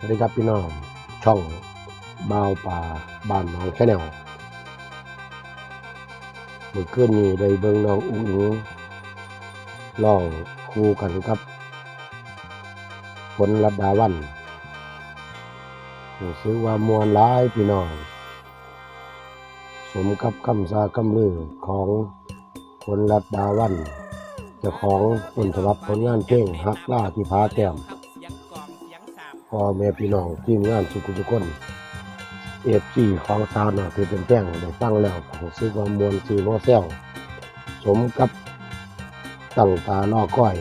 สวัสดีครับพี่น้องช่องบาวป่าบ้านน้องแค่แนวเมื่อคืนนี้ได้เบิ่งน้องอุ้งอิงร้องคู่กันครับฝนรัดดาวันรู้สึกว่ามวลร้ายพี่น้อง สมกับคำซาคำลือของฝนรัดดาวันเจ้าของผลฉบับผลงานเพลงฮักล่าที่พาแต้ม พ่อแม่พี่น้องทีมงานสุขุทุกคนเอฟซีของซาวน่ะคือเป็นแจ้งได้ฟังแล้วผมซื้อว่ามวลซีโนเซลสมกับตั้งตาล่อก้อย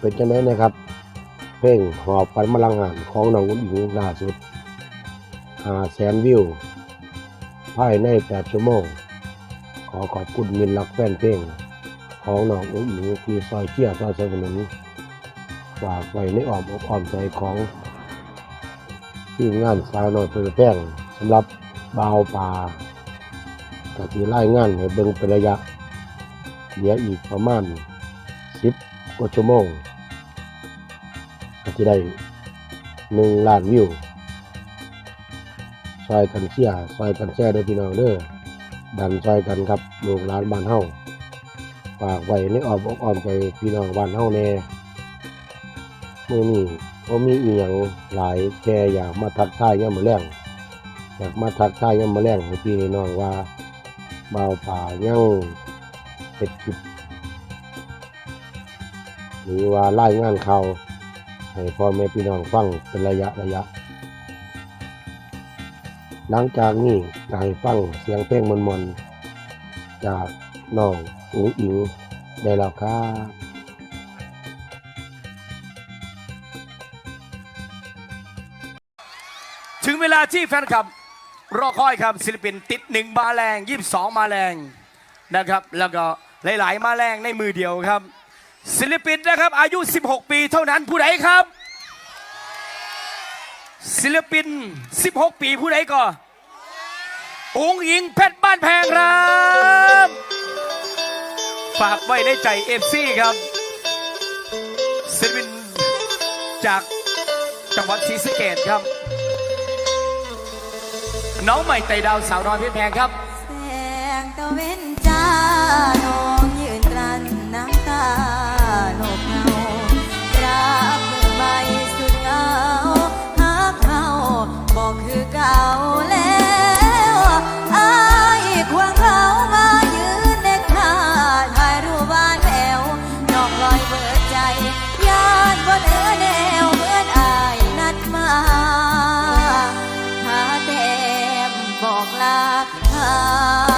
เป็นจังไดนะครับ เพลงหอบฝันมาลังงานของน้องอุ้งอิงล่าสุดหาแสนวิวภายใน 8 ชั่วโมง ขอขอบคุณมินรักแฟนเพลง ของน้องอุ้งอิงที่ซอยเชี่ยซอยสนับสนุนฝากไว้ในอ้อมอกอ้อมใจของทีมงานสาวน้อยเพื่อแป้งสำหรับบาวป่ากะที่ไล่งานให้เบิ่งเป็นระยะเหลืออีกประมาณสิบกว่าชั่วโมงก็จะได้หนึ่งล้านวิวซอยกันเชียซอยกันแช่ด้วยพี่น้องเด้อดันซอยกันครับลูกหลานบ้านเฮา ฝากไว้ในอ้อมอกอ้อมใจพี่น้องบ้านเฮาแน่มื้อนี้บ่มีอีหยังหลายแค่อยากมาทักทายยามมื้อแลงอยากมาทักทายยามมื้อแลงให้พี่น้องว่าบ่าวป่ายังเฮ็ดคลิปหรือว่ารายงานข่าวให้พ่อแม่พี่น้องฟังเป็นระยะระยะ หลังจากนี้ก็ให้ฟังเสียงเพลงมนๆจากน้อง อุ๋งอิงได้แล้วครับถึงเวลาที่แฟนคลับรอคอยครับศิลปินติดหนึ่งมาแรงยี่สิบสองมาแรงนะครับ แล้วก็หลาย ๆ มาแรงในมือเดียวครับ ศิลปินนะครับ อายุ 16 ปีเท่านั้นผู้ใดครับ ศิลปิน 16 ปีผู้ใดก่อนองค์หญิงเพชรบ้านแพงครับ ฝากไว้ในใจเอฟซีครับศิลปินจากจังหวัดศรีสะเกดครับ น้องใหม่ไต่ดาวสาวน้อยเพชรแพงครับ แสงตะเวนจ้าโนักเขา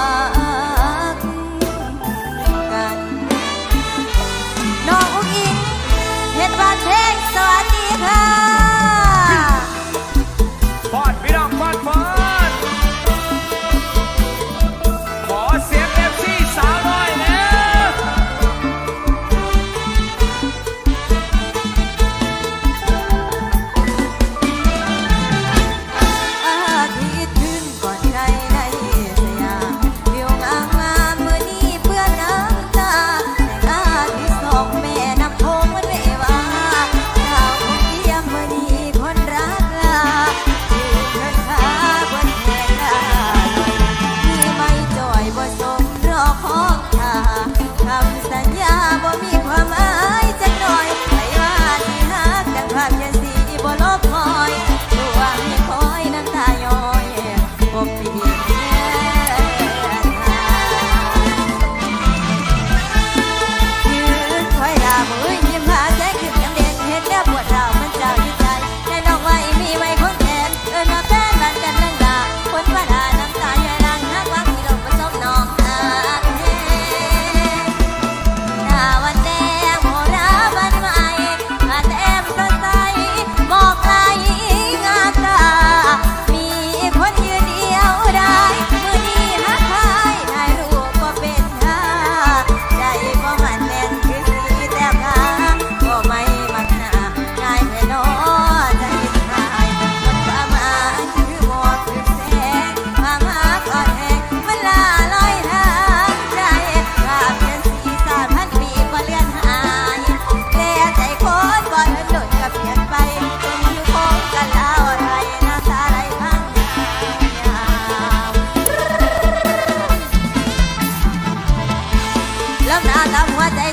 หัวใจ